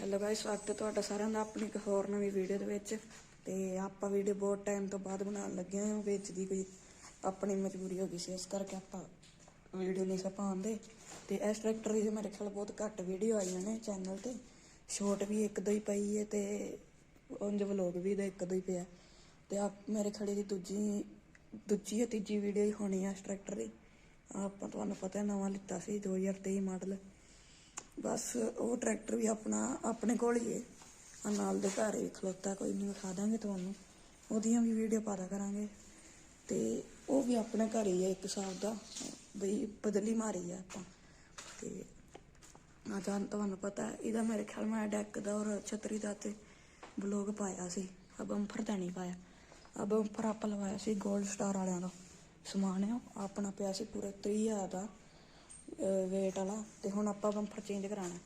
Hello guys ਸਵਾਗਤ ਹੈ ਤੁਹਾਡਾ ਸਾਰਿਆਂ ਦਾ ਆਪਣੀ ਇੱਕ ਹੋਰ ਨਵੀਂ ਵੀਡੀਓ ਦੇ ਵਿੱਚ। ਤੇ ਆਪਾਂ ਵੀਡੀਓ ਬਹੁਤ ਟਾਈਮ ਤੋਂ ਬਾਅਦ ਬਣਾਉਣ ਲੱਗੇ ਹਾਂ, ਵਿੱਚ ਦੀ ਕੋਈ ਆਪਣੀ ਮਜਬੂਰੀ ਹੋ ਗਈ ਸੀ, ਇਸ ਕਰਕੇ ਆਪਾਂ ਵੀਡੀਓ ਨਹੀਂ ਸਾ ਪਾਉਂਦੇ। ਤੇ ਇਸ ਟਰੈਕਟਰ ਦੀ ਮੇਰੇ ਖਿਆਲ ਬਹੁਤ ਘੱਟ ਵੀਡੀਓ ਆਈਆਂ ਨੇ ਚੈਨਲ ਤੇ। ਸ਼ੋਰਟ ਵੀ ਇੱਕ ਦੋ ਹੀ ਪਈ ਹੈ ਤੇ ਉਂਝ ਵਲੌਗ ਵੀ ਦਾ ਇੱਕ ਦੋ ਹੀ ਪਿਆ। ਤੇ ਆਪ ਮੇਰੇ ਖੜੇ ਦੀ ਦੂਜੀ ਦੂਜੀ ਜਾਂ ਤੀਜੀ ਵੀਡੀਓ ਹੀ ਹੋਣੀ ਹੈ ਇਸ ਟਰੈਕਟਰ ਦੀ। ਆਪਾਂ ਤੁਹਾਨੂੰ ਪਤਾ ਨਵਾਂ ਲਿੱਤਾ ਸੀ 2023 ਮਾਡਲ ਬਸ ਉਹ ਟਰੈਕਟਰ ਵੀ ਆਪਣਾ, ਆਪਣੇ ਕੋਲ ਹੀ ਹੈ ਆ ਨਾਲ ਦੇ ਘਰ ਹੀ ਖਲੋਤਾ, ਕੋਈ ਨਹੀਂ ਵਿਖਾ ਦਾਂਗੇ ਤੁਹਾਨੂੰ। ਉਹਦੀਆਂ ਵੀ ਵੀਡੀਓ ਪਾਦਾ ਕਰਾਂਗੇ। ਤੇ ਉਹ ਵੀ ਆਪਣੇ ਘਰ ਹੀ ਹੈ ਇੱਕ ਹਿਸਾਬ ਦਾ। ਬਈ ਬਦਲੀ ਮਾਰੀ ਆ ਆਪਾਂ। ਤੇ ਆ ਤਾਂ ਤੁਹਾਨੂੰ ਪਤਾ, ਇਹਦਾ ਮੇਰੇ ਖਿਆਲ ਮੈਂ ਡੈਕ ਦਾ ਔਰ ਛਤਰੀ ਦਾ ਤੇ ਬਲੌਗ ਪਾਇਆ ਸੀ। ਆ ਬੰਪਰ ਤਾਂ ਨਹੀਂ ਪਾਇਆ। ਆ ਬੰਪਰ ਆਪਾਂ ਲਵਾਇਆ ਸੀ 골ਡ ਸਟਾਰ ਵਾਲਿਆਂ ਦਾ। ਸਮਾਨ ਹੈ ਆਪਣਾ ਪਿਆ ਸੀ ਪੂਰੇ 30000 ਦਾ। ਵੇਟ ਵਾਲਾ ਤੇ ਹੁਣ ਆਪਾਂ ਬੰਫਰ ਚੇਂਜ ਕਰਾਣਾ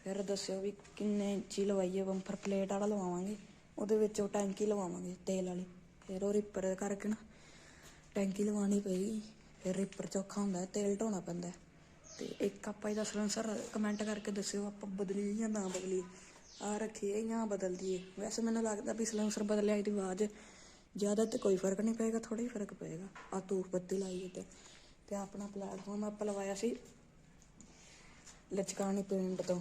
ਫਿਰ ਦੱਸਿਓ ਵੀ ਕਿੰਨੇ ਇੰਚੀ ਲਵਾਈਏ ਬੰਫਰ ਪਲੇਟ ਵਾਲਾ ਲਵਾਵਾਂਗੇ, ਉਹਦੇ ਵਿੱਚ ਉਹ ਟੈਂਕੀ ਲਵਾਵਾਂਗੇ, ਤੇਲ ਵਾਲੀ। ਫਿਰ ਉਹ ਰਿਪਰ ਕਰਕੇ ਨਾ ਟੈਂਕੀ ਲਵਾਉਣੀ ਪਈ ਫਿਰ ਰਿਪਰ ਚੌਖਾ ਹੁੰਦਾ, ਤੇਲ ਢੋਣਾ ਪੈਂਦਾ ਹੈ। ਤੇ ਇੱਕ ਆਪਾਂ ਇਹਦਾ ਸਲੈਂਸਰ ਕਮੈਂਟ ਕਰਕੇ ਦੱਸਿਓ, ਆਪਾਂ ਬਦਲੀ ਜਾਂ ਨਾ ਬਦਲੀ ਆ ਰੱਖੀਏ ਜਾਂ ਬਦਲ ਦਈਏ ਵੈਸੇ ਮੈਨੂੰ ਲੱਗਦਾ ਵੀ ਸਲੈਂਸਰ ਬਦਲਿਆ ਇਹਦੀ ਆਵਾਜ਼, ਜ਼ਿਆਦਾ ਤੇ ਕੋਈ ਫ਼ਰਕ ਨਹੀਂ ਪਏਗਾ ਥੋੜਾ ਹੀ ਫ਼ਰਕ ਪਏਗਾ। ਆ ਧੂਫ ਬੱਤੀ ਲਾਈਏ ਤੇ। ਤੇ ਆਪਣਾ ਪਲੇਟਫਾਰਮ ਆਪਾਂ ਲਵਾਇਆ ਸੀ ਲਚਕਾਣੀ ਪਿੰਡ ਤੋਂ,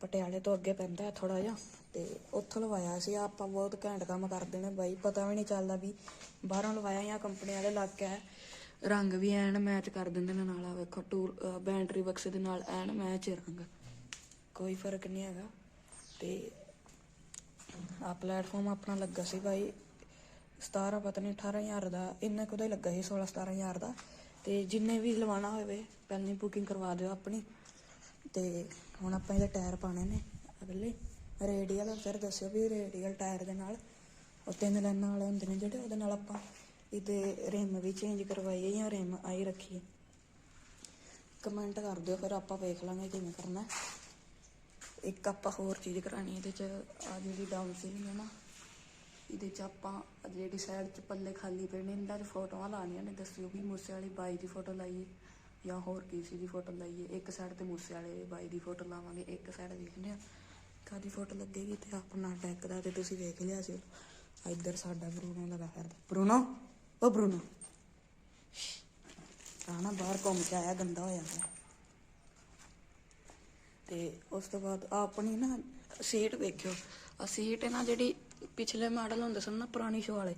ਪਟਿਆਲੇ ਤੋਂ ਅੱਗੇ ਪੈਂਦਾ ਹੈ ਥੋੜਾ ਜਿਹਾ, ਤੇ ਉੱਥੋਂ ਲਵਾਇਆ ਸੀ। ਆਪਾਂ ਬਹੁਤ ਘੈਂਟ ਕੰਮ ਕਰਦੇ ਨੇ ਬਾਈ, ਪਤਾ ਵੀ ਨਹੀਂ ਚੱਲਦਾ ਵੀ ਬਾਹਰੋਂ ਲਵਾਇਆ ਜਾਂ ਕੰਪਨੀ ਵਾਲੇ ਲੱਗ ਕੇ ਰੰਗ ਵੀ ਐਨ ਮੈਚ ਕਰ ਦਿੰਦੇ ਨੇ ਨਾਲ ਆ ਵੇਖੋ ਟੂਰ ਬੈਟਰੀ ਬਕਸੇ ਦੇ ਨਾਲ ਐਨ ਮੈਚ ਰੰਗ। ਕੋਈ ਫ਼ਰਕ ਨਹੀਂ ਹੈਗਾ। ਤੇ ਆ ਪਲੇਟਫਾਰਮ ਆਪਣਾ ਲੱਗਾ ਸੀ ਬਾਈ 17 ਪਤਾ ਨਹੀਂ 18000 ਦਾ, ਇੰਨਾ ਕੁ ਦਾ ਹੀ ਲੱਗਾ ਸੀ 16 17000 ਦਾ। ਤੇ ਜਿੰਨੇ ਵੀ ਲਵਾਣਾ ਹੋਵੇ, ਪਹਿਲਾਂ ਹੀ ਬੁਕਿੰਗ ਕਰਵਾ ਦਿਓ ਆਪਣੀ। ਤੇ ਹੁਣ ਆਪਾਂ ਇਹਦੇ ਟਾਇਰ ਪਾਣੇ ਨੇ ਅਗਲੇ। ਰੇਡੀਅਲ ਫਿਰ ਦੱਸਿਓ ਵੀ ਰੇਡੀਅਲ ਟਾਇਰ ਦੇ ਨਾਲ। ਉਹ ਤਿੰਨ ਲਾਈਨਾਂ ਵਾਲੇ ਹੁੰਦੇ ਨੇ ਜਿਹੜੇ, ਉਹਦੇ ਨਾਲ ਆਪਾਂ ਇਹਦੇ ਰਿਮ ਵੀ ਚੇਂਜ ਕਰਵਾਈਏ ਜਾਂ ਰਿਮ ਆਈ ਰੱਖੀਏ। ਕਮੈਂਟ ਕਰ ਦਿਓ, ਫਿਰ ਆਪਾਂ ਵੇਖ ਲਾਂਗੇ ਕਿਵੇਂ ਕਰਨਾ। ਇੱਕ ਆਪਾਂ ਹੋਰ ਚੀਜ਼ ਕਰਾਣੀ ਇਹਦੇ ਚ ਆ ਜਿਹੜੀ ਡਾਊਨ ਸੀਲਿੰਗ ਹੈ ਨਾ। ਇਹਦੇ ਚ ਆਪਾਂ ਜਿਹੜੀ ਸਾਈਡ ਚ ਪੱਲੇ ਖਾਲੀ ਪਏ ਨੇ, ਇਹਨਾਂ 'ਚ ਫੋਟੋਆਂ ਲਾਉਣੀਆਂ ਨੇ ਦੱਸਿਓ ਵੀ ਮੂਸੇ ਵਾਲੀ ਬਾਈ ਦੀ ਫੋਟੋ ਲਾਈਏ ਜਾਂ ਹੋਰ ਕਿਸੇ ਦੀ ਫੋਟੋ ਲਾਈਏ। ਇੱਕ ਸਾਈਡ ਤੇ ਮੂਸੇ ਵਾਲੇ ਬਾਈ ਦੀ ਫੋਟੋ ਲਾਵਾਂਗੇ, ਇੱਕ ਸਾਈਡ ਦੇਖਦੇ ਆ। ਕਾਦੀ ਫੋਟੋ ਲੱਗੇਗੀ ਤੇ ਆਪਣਾ ਡੈਕ ਦਾ ਤੇ ਤੁਸੀਂ ਵੇਖ ਲਿਆ ਸੀ। ਇੱਧਰ ਸਾਡਾ ਬਰੂਨੋ ਲਗਾ ਫਿਰਦਾ। ਬਰੂਨੋ? ਉਹ ਬਰੂਨੋ। ਆ ਬਾਹਰ ਘੁੰਮ ਕੇ ਆਇਆ, ਗੰਦਾ ਹੋਇਆ ਜਾਂਦਾ ਤੇ ਉਸ ਤੋਂ ਬਾਅਦ ਆਪਣੀ ਨਾ ਸੀਟ ਵੇਖਿਓ। ਆ ਸੀਟ ਹੈ ਨਾ ਜਿਹੜੀ ਪਿਛਲੇ ਮਾਡਲ ਹੁੰਦੇ ਸਨ ਨਾ ਪੁਰਾਣੀ ਸ਼ੋ ਵਾਲੇ,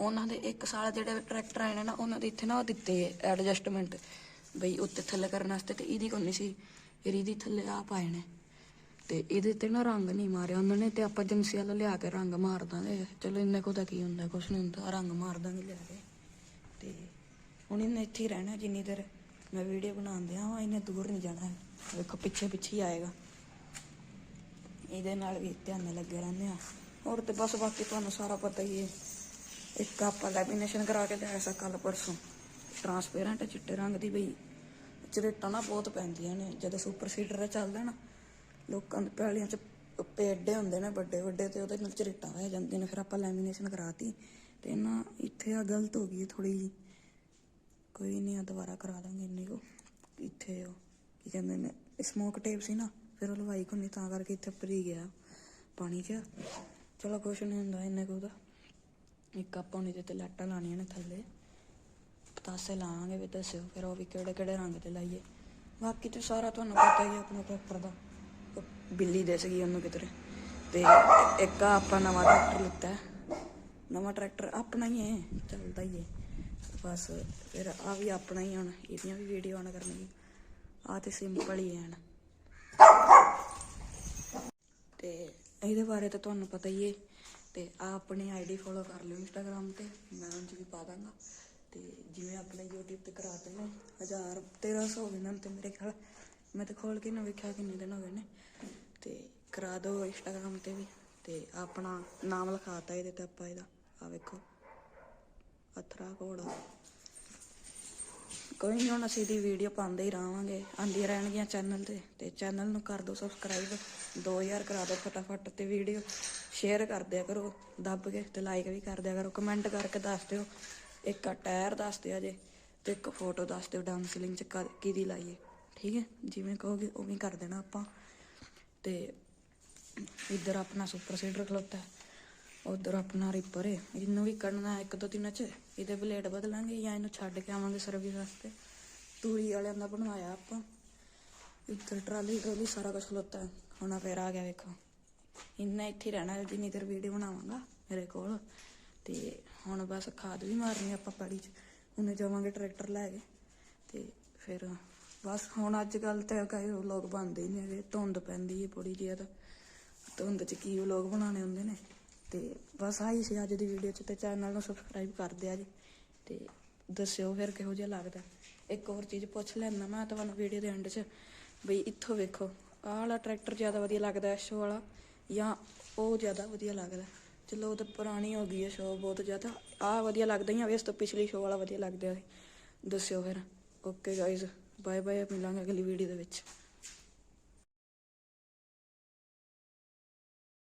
ਉਹਨਾਂ ਦੇ ਇੱਕ ਸਾਲ ਜਿਹੜੇ ਟਰੈਕਟਰ ਆਏ ਨੇ ਨਾ, ਉਹਨਾਂ ਦੇ ਇੱਥੇ ਨਾ ਉਹ ਦਿੱਤੇ ਐਡਜਸਟਮੈਂਟ ਬਈ ਉੱਤੇ ਥੱਲੇ ਕਰਨ ਵਾਸਤੇ ਤੇ ਇਹਦੀ ਕੋਈ ਨਹੀਂ ਸੀ, ਫਿਰ ਇਹਦੀ ਥੱਲੇ ਆ ਪਾਏ ਨੇ। ਤੇ ਇਹਦੇ ਤੇ ਨਾ ਰੰਗ ਨਹੀਂ ਮਾਰਿਆ ਉਹਨਾਂ ਨੇ ਤੇ ਆਪਾਂ ਏਜੰਸੀ ਵਾਲਾ ਲਿਆ ਕੇ ਰੰਗ ਮਾਰ ਦਾਂਗੇ। ਚਲੋ ਇੰਨੇ ਕੋ ਤਾਂ ਕੀ ਹੁੰਦਾ, ਕੁਛ ਨਹੀਂ ਹੁੰਦਾ, ਰੰਗ ਮਾਰ ਦਾਂਗੇ ਲਿਆ ਕੇ। ਤੇ ਹੁਣ ਇਹਨੇ ਇੱਥੇ ਹੀ ਰਹਿਣਾ ਜਿੰਨੀ ਦੇਰ ਮੈਂ ਵੀਡੀਓ ਬਣਾਉਂਦੇ ਆ ਇਹਨੇ ਦੂਰ ਨਹੀਂ ਜਾਣਾ ਵੇਖੋ ਪਿੱਛੇ ਪਿੱਛੇ ਹੀ ਆਏਗਾ। ਇਹਦੇ ਨਾਲ ਵੀ ਧਿਆਨ ਲੱਗੇ ਰਹਿੰਦੇ ਆ। ਹੋਰ ਤੇ ਬਸ ਬਾਕੀ ਤੁਹਾਨੂੰ ਸਾਰਾ ਪਤਾ ਹੀ ਹੈ। ਇੱਕ ਆਪਾਂ ਲੈਮੀਨੇਸ਼ਨ ਕਰਾ ਕੇ ਲਿਆਇਆ ਸੀ ਕੱਲ ਪਰਸੋਂ। ਟਰਾਂਸਪੇਰੈਂਟ ਚਿੱਟੇ ਰੰਗ ਦੀ ਬਈ, ਚਰੇਟਾਂ ਨਾ ਬਹੁਤ ਪੈਂਦੀਆਂ ਨੇ, ਜਦੋਂ ਸੁਪਰ ਸੀਡਰ ਚੱਲਦਾ ਨਾ, ਲੋਕਾਂ ਦੇ ਪੈਲੀਆਂ ਚ ਪੇਡੇ ਹੁੰਦੇ ਨੇ ਵੱਡੇ ਵੱਡੇ ਤੇ ਉਹਦੇ ਨਾਲ ਚਰੇਟਾਂ ਪੈ ਜਾਂਦੇ ਨੇ, ਫਿਰ ਆਪਾਂ ਲੈਮੀਨੇਸ਼ਨ ਕਰਾਤੀ। ਤੇ ਨਾ ਇੱਥੇ ਆ ਗਲਤ ਹੋ ਗਈ ਥੋੜੀ ਜੀ ਕੋਈ ਨਹੀਂ ਆ ਦੁਬਾਰਾ ਕਰਾ ਦਾਂਗੇ ਇੰਨੇ ਕੋ। ਇੱਥੇ ਉਹ, ਕੀ ਕਹਿੰਦੇ ਨੇ ਸਮੋਕ ਟੇਪ ਸੀ ਨਾ, ਫਿਰ ਉਹ ਲਵਾਈ ਕੋਨੀ ਤਾਂ ਕਰਕੇ ਇੱਥੇ ਭਰੀ ਗਿਆ ਪਾਣੀ 'ਚ। ਚਲੋ ਕੁਛ ਨਹੀਂ ਹੁੰਦਾ, ਇੰਨੇ ਕੋ ਦਾ ਇੱਕ ਆਪਾਂ ਨੂੰ ਇਹਦੇ ਤੇ ਲਾਟਾਂ ਲਾਣੀਆਂ ਨੇ ਥੱਲੇ, ਪਤਾਸੇ ਲਾਵਾਂਗੇ ਵੀ ਦੱਸਿਓ ਫਿਰ ਉਹ ਵੀ ਕਿਹੜੇ ਕਿਹੜੇ ਰੰਗ ਤੇ ਲਾਈਏ। ਬਾਕੀ ਤੇ ਸਾਰਾ ਤੁਹਾਨੂੰ ਪਤਾ ਹੀ ਹੈ ਆਪਣੇ ਟਰੈਕਟਰ ਦਾ। ਬਿੱਲੀ ਦਿਸ ਗਈ ਉਹਨੂੰ ਕਿਧਰੇ। ਤੇ ਇੱਕ ਆ ਆਪਾਂ ਨਵਾਂ ਟਰੈਕਟਰ ਲਿੱਤਾ। ਨਵਾਂ ਟਰੈਕਟਰ ਆਪਣਾ ਹੀ ਹੈ, ਚੱਲਦਾ ਹੀ ਹੈ। ਬਸ ਫਿਰ ਆ ਵੀ ਆਪਣਾ ਹੀ ਹੁਣ, ਇਹਦੀਆਂ ਵੀ ਵੀਡੀਓ ਆਨ ਕਰਨਗੀ ਆ ਤੇ ਸਿੰਪਲ ਹੀ ਹੈ ਇਹਦੇ ਬਾਰੇ ਤਾਂ ਤੁਹਾਨੂੰ ਪਤਾ ਹੀ ਹੈ ਤੇ ਆ ਆਪਣੀ ਆਈਡੀ ਫੋਲੋ ਕਰ ਲਿਓ ਇੰਸਟਾਗ੍ਰam ਤੇ, ਮੈਂ ਉਹਨਾਂ 'ਚ ਵੀ ਪਾ ਦਾਂਗਾ। ਤੇ ਜਿਵੇਂ ਆਪਣੇ YouTube ਤੇ ਕਰਾਤੇ ਨੇ 1000 1300 ਹੋ ਗਏ ਨੇ ਤੇ ਮੇਰੇ ਖਿਆਲ, ਮੈਂ ਤਾਂ ਖੋਲ ਕੇ ਨਾ ਵੇਖਿਆ ਕਿੰਨੇ ਦਿਨ ਹੋ ਗਏ ਨੇ। ਤੇ ਕਰਾ ਦਿਓ ਇੰਸਟਾਗ੍ਰam ਤੇ ਵੀ, ਤੇ ਆਪਣਾ ਨਾਮ ਲਿਖਾਤਾ ਇਹਦੇ ਤੇ ਆਪਾਂ ਇਹਦਾ। ਆ ਵੇਖੋ, ਅਥਰਾ ਘੋੜਾ। ਕੋਈ ਨਹੀਂ ਹੁਣ ਅਸੀਂ ਦੀ ਵੀਡੀਓ ਪਾਉਂਦੇ ਹੀ ਰਹਾਂਗੇ। ਆਂਦੀਆਂ ਰਹਿਣਗੀਆਂ ਚੈਨਲ ਤੇ। ਤੇ ਚੈਨਲ ਨੂੰ ਕਰ ਦਿਓ ਸਬਸਕ੍ਰਾਈਬ 2000 ਕਰਾ ਦਿਓ ਫਟਾਫਟ ਤੇ ਵੀਡੀਓ ਸ਼ੇਅਰ ਕਰ ਦਿਆ ਕਰੋ, ਦੱਬ ਕੇ ਤੇ ਲਾਈਕ ਵੀ ਕਰ ਦਿਆ ਕਰੋ। ਕਮੈਂਟ ਕਰਕੇ ਦੱਸ ਦਿਓ। ਇੱਕ ਟਾਇਰ ਦੱਸ ਦਿਓ ਜੇ ਤੇ ਇੱਕ ਫੋਟੋ ਦੱਸ ਦਿਓ ਡਾਂਸਲਿੰਗ ਚ ਕਦ- ਕਿਹਦੀ ਲਾਈਏ। ਠੀਕ ਹੈ? ਜਿਵੇਂ ਕਹੋਗੇ ਉਵੇਂ ਕਰ ਦੇਣਾ ਆਪਾਂ। ਤੇ ਇੱਧਰ ਆਪਣਾ ਸੁਪਰ ਸੀਡਰ ਖਲੋਤਾ। ਹੈ ਉਧਰ ਆਪਣਾ ਰੀਪਰ ਹੈ ਇਹਨੂੰ ਵੀ ਕੱਢਣਾ ਇੱਕ ਦੋ ਦਿਨਾਂ ਚ। ਇਹਦੇ ਬਲੇਡ ਬਦਲਾਂਗੇ ਜਾਂ ਇਹਨੂੰ ਛੱਡ ਕੇ ਆਵਾਂਗੇ ਸਰਵਿਸ ਵਾਸਤੇ। ਤੂੜੀ ਵਾਲਿਆਂ ਦਾ ਬਣਵਾਇਆ ਆਪਾਂ। ਇੱਧਰ ਟਰਾਲੀ ਟਰਾਲੀ ਸਾਰਾ ਕੁਝ ਖਲੋਤਾ। ਹੈ ਹੁਣ ਆ ਫੇਰ ਆ ਗਿਆ ਵੇਖੋ। ਇੰਨਾ ਇੱਥੇ ਰਹਿਣਾ ਜਿੰਨੀ ਦੇਰ ਵੀਡੀਓ ਬਣਾਵਾਂਗਾ, ਮੇਰੇ ਕੋਲ। ਤੇ ਹੁਣ ਬਸ ਖਾਦ ਵੀ ਮਾਰਨੀ ਆਪਾਂ ਪੜੀ ਚ। ਉਹਨੇ ਜਾਵਾਂਗੇ ਟਰੈਕਟਰ ਲੈ ਕੇ। ਤੇ ਫਿਰ ਬਸ ਹੁਣ ਅੱਜ ਕੱਲ ਤੇ ਕਈ ਲੋਕ ਬਣਦੇ ਹੀ ਨਹੀਂ ਹੈਗੇ। ਧੁੰਦ ਪੈਂਦੀ ਹੈ ਪੁੜੀ ਜਿਹੀ ਤਾਂ ਧੁੰਦ ਚ ਕੀ ਲੋਕ ਬਣਾਉਣੇ ਹੁੰਦੇ ਨੇ? ਤੇ ਬਸ ਆਹੀ ਸੀ ਅੱਜ ਦੀ ਵੀਡੀਓ ਚ ਤੇ ਚੈਨਲ ਨੂੰ ਸਬਸਕ੍ਰਾਈਬ ਕਰ ਦਿਆ ਜੀ। ਤੇ ਦੱਸਿਓ ਫਿਰ ਕਿਹੋ ਜਿਹਾ ਲੱਗਦਾ। ਇੱਕ ਹੋਰ ਚੀਜ਼ ਪੁੱਛ ਲੈਣਾ ਮੈਂ ਤੁਹਾਨੂੰ ਵੀਡੀਓ ਦੇ ਐਂਡ 'ਚ, ਬਈ ਇੱਥੋਂ ਵੇਖੋ, ਆਹ ਵਾਲਾ ਟਰੈਕਟਰ ਜ਼ਿਆਦਾ ਵਧੀਆ ਲੱਗਦਾ ਸ਼ੋ ਵਾਲਾ, ਜਾਂ ਉਹ ਜ਼ਿਆਦਾ ਵਧੀਆ ਲੱਗਦਾ। ਚਲੋ ਉਹ ਤਾਂ ਪੁਰਾਣੀ ਹੋ ਗਈ ਹੈ ਸ਼ੋ ਬਹੁਤ ਜ਼ਿਆਦਾ, ਆਹ ਵਧੀਆ ਲੱਗਦਾ ਹੀ ਜਾਂ ਇਸ ਤੋਂ ਪਿਛਲੀ ਸ਼ੋ ਵਾਲਾ ਵਧੀਆ ਲੱਗਦਾ ਸੀ ਦੱਸਿਓ ਫਿਰ। ਓਕੇ ਗਾਇਜ਼ ਬਾਏ ਬਾਏ ਮਿਲਾਂਗੇ ਅਗਲੀ ਵੀਡੀਓ ਦੇ ਵਿੱਚ।